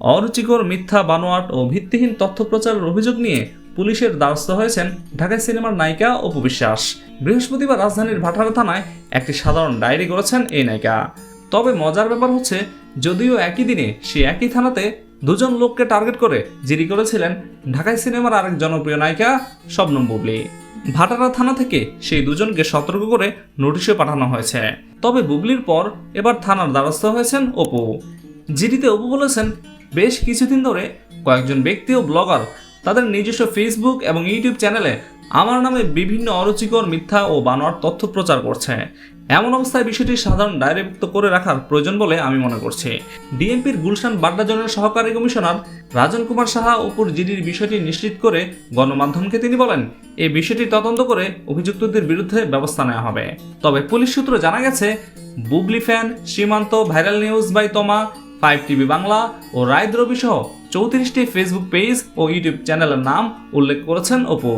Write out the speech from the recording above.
অরুচিকর মিথ্যা বানোয়াট ও ভিত্তিহীন তথ্য প্রচারের অভিযোগ নিয়ে পুলিশের দ্বারস্থ হয়েছেন ঢাকায় সিনেমার নায়িকা অপু বিশ্বাস। বৃহস্পতিবার রাজধানীর ভাটারা থানায় একটি সাধারণ ডায়েরি করেছেন এই নায়িকা। তবে মজার ব্যাপার হচ্ছে, যদিও একই দিনে সে একই থানাতে দুজন লোককে টার্গেট করে জিডি করেছিলেন ঢাকায় সিনেমার আরেক জনপ্রিয় নায়িকা শবনম বুবলি। ভাটারা থানা থেকে সেই দুজনকে সতর্ক করে নোটিশে পাঠানো হয়েছে। তবে বুবলির পর এবার থানার দ্বারস্থ হয়েছেন অপু। জিডিতে অপু বলেছেন বেশ কিছুদিন ধরে কয়েকজন ব্যক্তি ও ব্লগার তাদের নিজস্ব ফেসবুক এবং ইউটিউব চ্যানেলে আমার নামে বিভিন্ন অরুচিকর মিথ্যা ও বানোয়ার তথ্য প্রচার করছে। এমন অবস্থায় বিষয়টি সাধারণ ডায়েরিভুক্ত করে রাখার প্রয়োজন বলে আমি মনে করছি। ডিএমপির গুলশান বাড্ডা জোনের সহকারী কমিশনার রাজন কুমার সাহা অপুর জিডির বিষয়টি নিশ্চিত করে গণমাধ্যমকে তিনি বলেন এই বিষয়টি তদন্ত করে অভিযুক্তদের বিরুদ্ধে ব্যবস্থা নেওয়া হবে। তবে পুলিশ সূত্র জানা গেছে, Bubly fan, Simanta, viral news by Toma five TV Bangla ও রায়দ্রবি সহ চৌত্রিশটি ফেসবুক পেজ ও ইউটিউব চ্যানেলের নাম উল্লেখ করেছেন অপু।